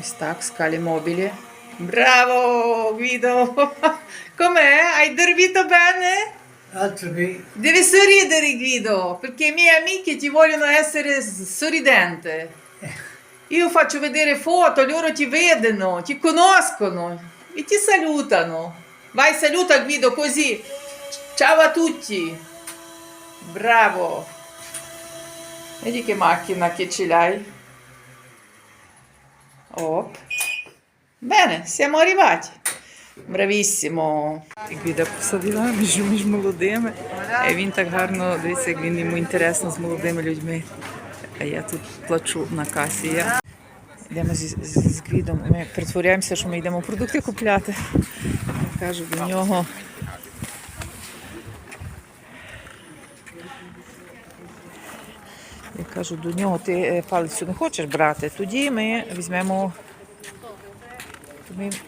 Ось так, скалі мобілі. Браво, Guido! Com'è? Hai dormito bene? Altro che Devi sorridere, Guido, perché i miei amici ti vogliono essere s- sorridente. Io faccio vedere foto, loro ti vedono, ti conoscono e ti salutano. Vai, saluta Guido così. Ciao a tutti. Bravo. Vedi che macchina che ce l'hai? Оп. Bene, siamo arrivati. Bravissimo. Гвіда посадила між, між молодими. І він так гарно дивиться, як він йому інтересно з молодими людьми. А я тут плачу на касі. Я... Йдемо зі, з, з Гвідом. Ми притворяємося, що ми йдемо продукти купляти. Я кажу до нього. Я кажу до нього, ти е, палицю не хочеш брати, тоді ми візьмемо.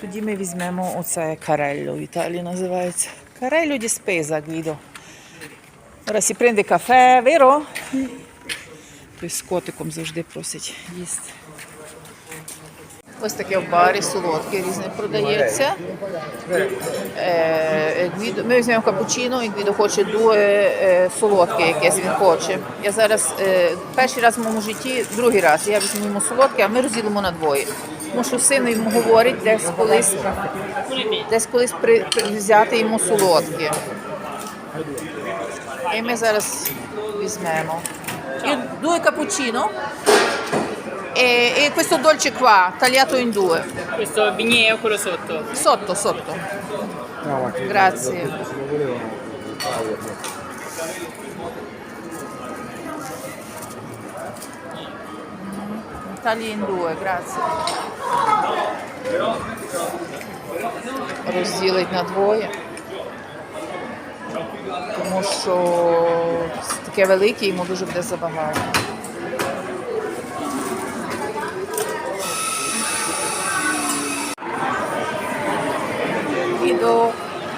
Тоді ми візьмемо оце карелло в Італії називається. Карелло ді спеза, Гвідо. Ora si prende кафе, vero? Той з котиком завжди просить їсти. Ось таке в барі солодке різне продається. Е, ми візьмемо капучино, і Гвідо хоче друге е, солодке, якесь він хоче. Я зараз е, перший раз в моєму житті, другий раз я візьму йому солодке, а ми розділимо на двоє. Тому що син йому говорить десь колись, десь колись при, при- взяти йому солодке. І ми зараз візьмемо. І due cappuccino e, e questo dolce qua, tagliato in due. Questo bignè o quello sotto? Sotto, sotto. Grazie. Tagli in due, grazie. Розділить на двоє. Тому що таке велике, йому дуже буде забагато. Guido.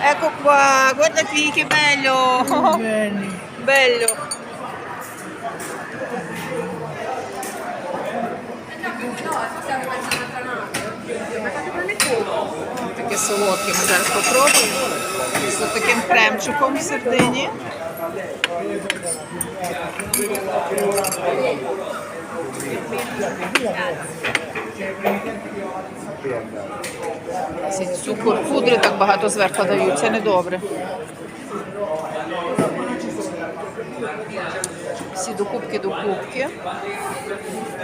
Ecco qua, guarda qui che bello! bene. Bello! Таке солодке ми зараз попробуємо. З таким кремчиком в середині. Цей цукор, пудри так багато зверху дають, це недобре. Всі докупки докупки.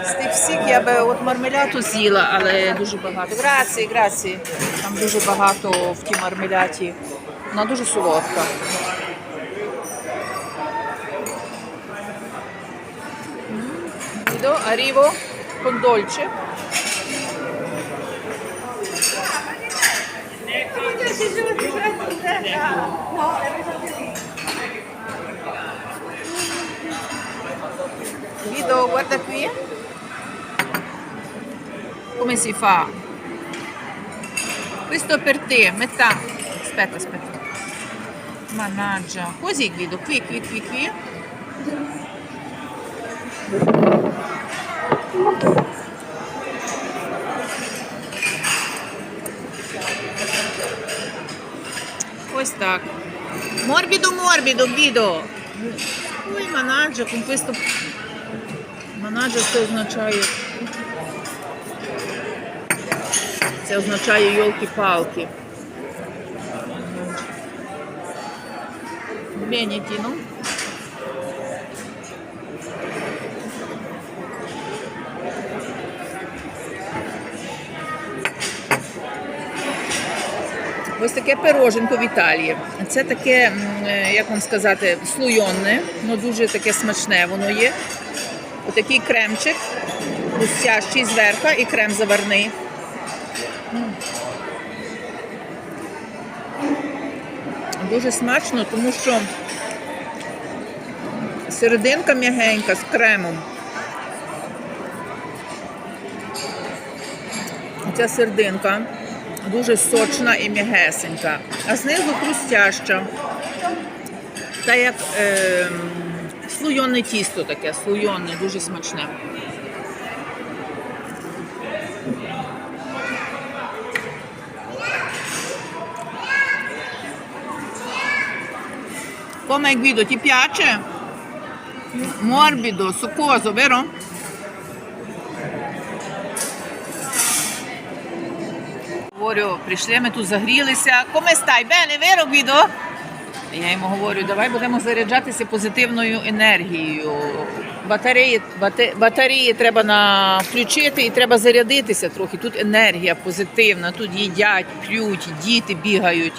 З тих всіх я би от мармеляду з'їла, але дуже багато. Грації, грації. Там дуже багато в тій мармеляті. Вона дуже солодка. Arrivo con dolce. Come si fa? Questo per te, metà. Aspetta, aspetta. Mannaggia. Così Guido, qui, qui, qui, qui. Ось так. Morbido, morbido, Guido. Ой, mannaggia, con questo Mannaggia це означає. Це означає йолки-палки. Tino. Ось таке пироженко в Італії. Це таке, е, як вам сказати, слойонне, але дуже таке смачне воно є. Отакий кремчик, густящий зверху і крем заварний. Дуже смачно, тому що серединка м'ягенька з кремом. Ця серединка дуже сочна і м'ягесенька, а знизу хрустяща. Та як е, слойоне тісто таке, слойоне, дуже смачне. Come Guido, ti piace? Morbido, succoso, vero? Говорю, прийшли, ми тут загрілися. Come stai? Bene, vero, Guido? Я йому говорю, давай будемо заряджатися позитивною енергією. Батареї, бате- батареї треба на... включити і треба зарядитися трохи. Тут енергія позитивна, тут їдять, п'ють, діти бігають.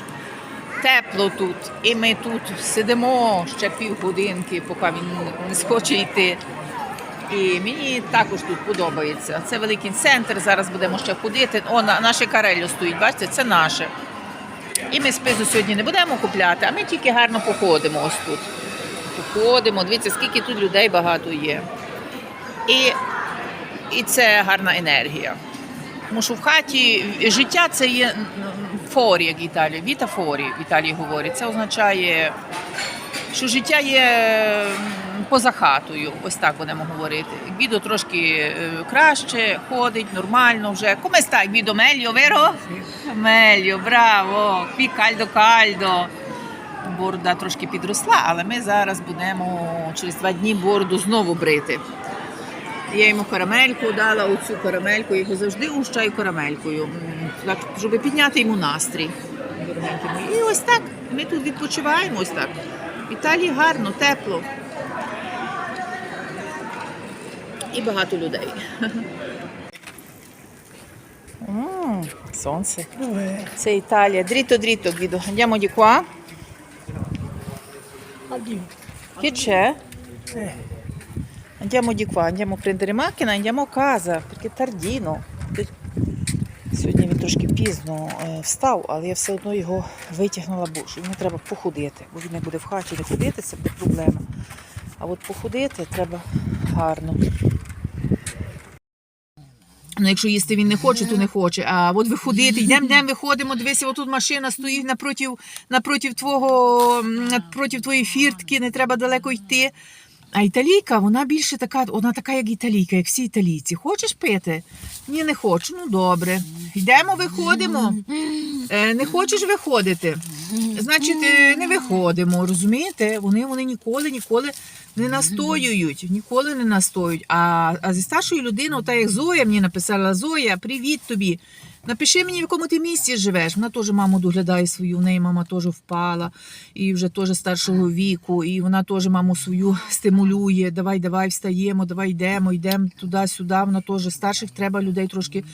Тепло тут. І ми тут сидимо ще півгодинки, поки він не схоче йти. І мені також тут подобається. Це великий центр. Зараз будемо ще ходити. О, на- наше карелю стоїть, бачите, це наше. І ми спизу сьогодні не будемо купляти, а ми тільки гарно походимо ось тут. Походимо, дивіться, скільки тут людей багато є. І, і це гарна енергія. Тому що в хаті життя це є форі, як в Італії. Віта форі в Італії говорять. Це означає, що життя є поза хатою. Ось так будемо говорити. Гвідо трошки е, краще ходить, нормально вже. Come stai, Гвідо? Meglio, vero? Meglio, браво! Qui caldo caldo. Борода трошки підросла, але ми зараз будемо через два дні бороду знову брити. Я йому карамельку дала, оцю карамельку, я його завжди ущаю карамелькою, так, щоб підняти йому настрій. І ось так. Ми тут відпочиваємо ось так. В Італії гарно, тепло. І багато людей. М, Сонце. Це Італія. Дріто, дріто, Гвідо. Andiamo di qua. Che c'è? Andiamo di qua, andiamo a prendere macchina, andiamo a casa, perché tardino. Сьогодні він трошки пізно е, встав, але я все одно його витягнула, бо йому треба походити, бо він не буде в хаті не ходити, це буде проблема. А от походити треба гарно. Ну, якщо їсти він не хоче, то не хоче. А от виходити, йдемо, йдемо, виходимо, дивися, отут машина стоїть напротив, напротив твого, напротив твоєї фіртки, не треба далеко йти. А італійка, вона більше така, вона така, як італійка, як всі італійці. Хочеш пити? Ні, не хочу. Ну добре. Йдемо, виходимо. Е, не хочеш виходити? Значить, е, не виходимо, розумієте? Вони, вони ніколи, ніколи не настоюють, ніколи не настоюють. А, а зі старшою людиною, та як Зоя мені написала, Зоя, привіт тобі. Напиши мені, в якому ти місці живеш. Вона теж маму доглядає свою, в неї мама теж впала, і вже теж старшого віку, і вона теж маму свою стимулює. Давай, давай, встаємо, давай йдемо, йдемо туди-сюди. Вона теж старших треба людей трошки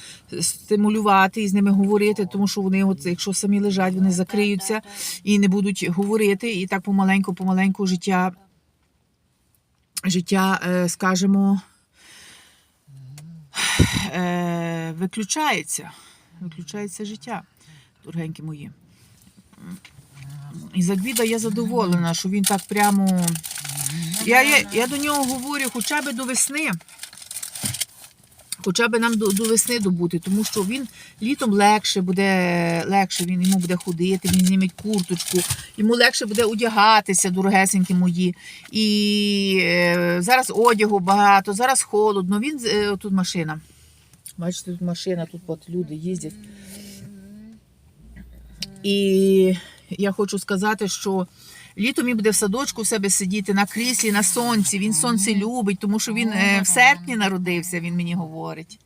стимулювати і з ними говорити, тому що вони, от, якщо самі лежать, вони закриються і не будуть говорити. І так помаленьку, помаленьку життя, життя, е, скажімо, е, виключається. Виключається життя, дорогенькі мої. І за Гвіда я задоволена, що він так прямо. Я, я, я до нього говорю хоча б до весни. Хоча б нам до, до весни добути, тому що він літом легше буде, легше він йому буде ходити, він зніметь курточку, йому легше буде одягатися, дорогесенькі мої. І е, зараз одягу багато, зараз холодно. Він е, тут машина. Бачите, тут машина, тут от люди їздять. І я хочу сказати, що літом він буде в садочку в себе сидіти на кріслі, на сонці. Він сонце любить, тому що він е, в серпні народився, він мені говорить.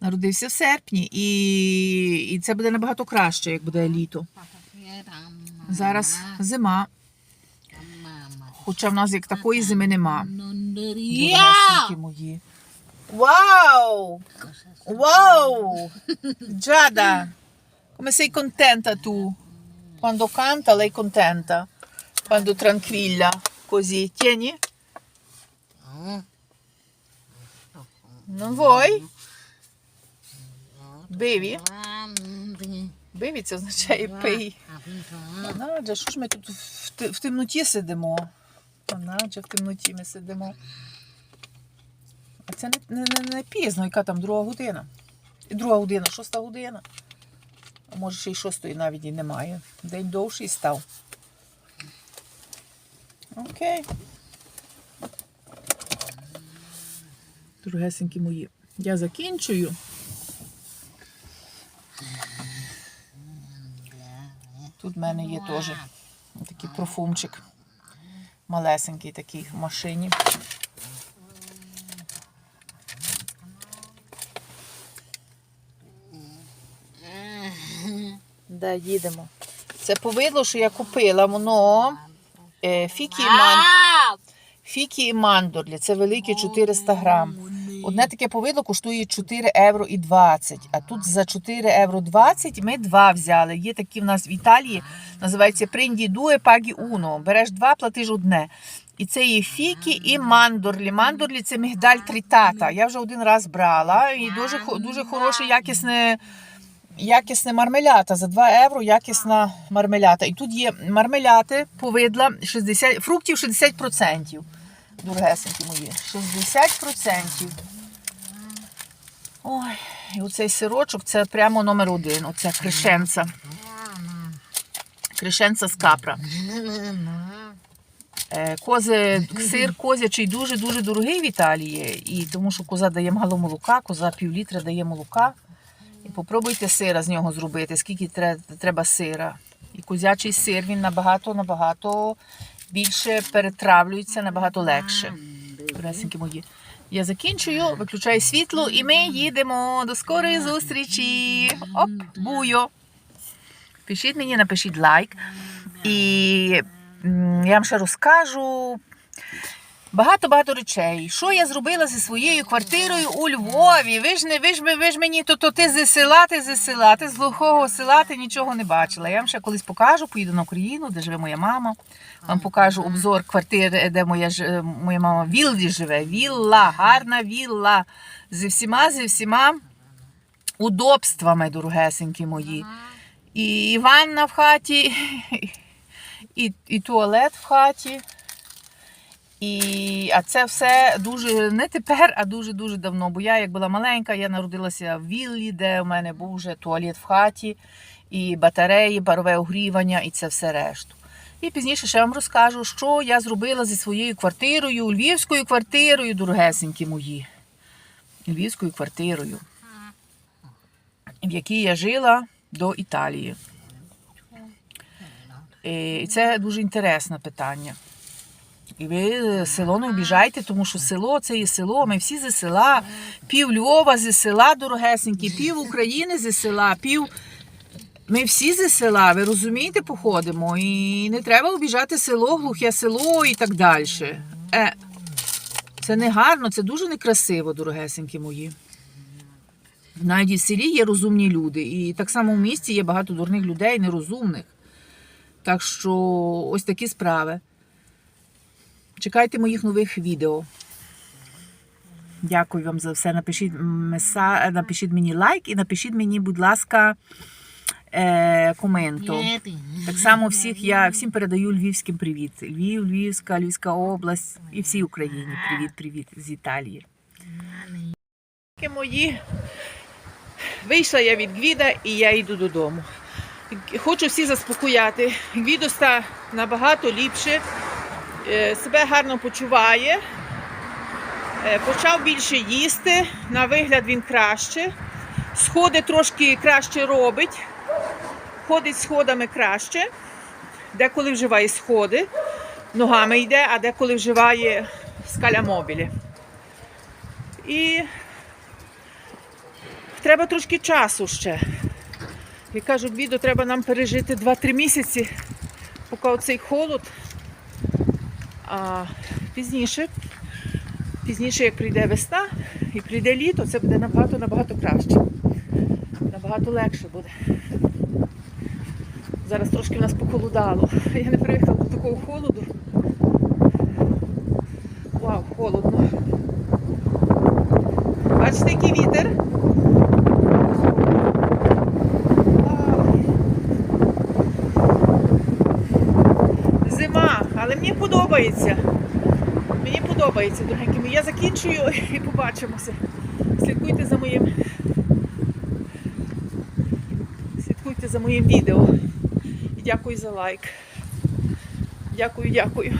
Народився в серпні, і, і це буде набагато краще, як буде літо. Зараз зима, хоча в нас як такої зими нема. Мої. Wow! Wow! Giada! Come sei contenta tu? Quando canta lei contenta? Quando tranquilla? Così. Tieni? Non vuoi? Bevi? Bevi це означає пий. Надя, що ж ми тут в, темноті сидимо? Надя, в темноті ми сидимо. А це не, не, не, не пізно, яка там друга година. Друга година, шоста година. А може ще й шостої навіть і немає. День довший став. Окей. Другесенькі мої. Я закінчую. Тут в мене є теж такий профумчик. Малесенький такий в машині. Де їдемо? Це повидло, що я купила. Воно е, фікі і ман... Фікі і мандорлі. Це велике 400 грам. Одне таке повидло коштує 4 євро і 20. А тут за 4 євро 20 ми два взяли. Є такі в нас в Італії, називається Принді Дуе Пагі Уно. Береш два, платиш одне. І це є фікі і мандорлі. Мандорлі це мігдаль трітата. Я вже один раз брала і дуже, дуже хороше, якісне. Якісне мармелята за 2 євро, якісна мармелята. І тут є мармеляти, повидла 60, фруктів 60%. Дорогесенькі мої. 60%. Ой, і оцей сирочок це прямо номер один. Оця кришенца. Кришенца з капра. Е, Кози, сир козячий дуже-дуже дорогий в Італії. І тому що коза дає мало молока, коза пів літра дає молока. І попробуйте сира з нього зробити, скільки треба сира. І козячий сир він набагато набагато більше перетравлюється, набагато легше. Красенькі мої. Я закінчую, виключаю світло, і ми їдемо до скорої зустрічі. Оп, буйо. Пишіть мені, напишіть лайк. І я вам ще розкажу багато-багато речей. Що я зробила зі своєю квартирою у Львові? Ви ж не ви ж, ви ж мені то, то ти зі села, ти зі села, ти з глухого села, ти нічого не бачила. Я вам ще колись покажу, поїду на Україну, де живе моя мама. Вам покажу обзор квартири, де моя, ж- моя мама в Віллі живе. Вілла, гарна вілла. Зі всіма, зі всіма удобствами, дорогесенькі мої. І ванна в хаті, і, і туалет в хаті. І, а це все дуже не тепер, а дуже-дуже давно. Бо я, як була маленька, я народилася в віллі, де у мене був вже туалет в хаті, і батареї, парове огрівання, і це все решту. І пізніше ще вам розкажу, що я зробила зі своєю квартирою, львівською квартирою, дорогесенькі мої. Львівською квартирою, в якій я жила до Італії. Е, І це дуже інтересне питання. І ви село не обіжайте, тому що село це є село. Ми всі зі села, пів Львова зі села дорогесенькі, пів України зі села, пів. Ми всі зі села, ви розумієте, походимо. І не треба обіжати село, глухе село і так далі. Е, це не гарно, це дуже некрасиво, дорогесенькі мої. Навіть і в селі є розумні люди. І так само в місті є багато дурних людей, нерозумних. Так що ось такі справи. Чекайте моїх нових відео. Дякую вам за все. Напишіть, меса... напишіть мені лайк і напишіть мені, будь ласка, е... коменту. Так само всіх я всім передаю львівським привіт. Львів, Львівська, Львівська область і всій Україні. Привіт, привіт з Італії. Мої. Вийшла я від Гвіда і я йду додому. Хочу всі заспокояти. Гвідо ста набагато ліпше, себе гарно почуває, е, почав більше їсти, на вигляд він краще. Сходи трошки краще робить, ходить сходами краще, деколи вживає сходи, ногами йде, а деколи вживає скалямобілі. І треба трошки часу ще. Я кажу, бідо, треба нам пережити 2-3 місяці, поки оцей холод. А пізніше, пізніше, як прийде весна і прийде літо, це буде набагато набагато краще. Набагато легше буде. Зараз трошки в нас похолодало. Я не привикла до такого холоду. Вау, холодно. Бачите, який вітер? Зима, але мені подобається. Мені подобається, дорогенькі мої. Я закінчую і побачимося. Слідкуйте за моїм. Слідкуйте за моїм відео. І дякую за лайк. Дякую, дякую.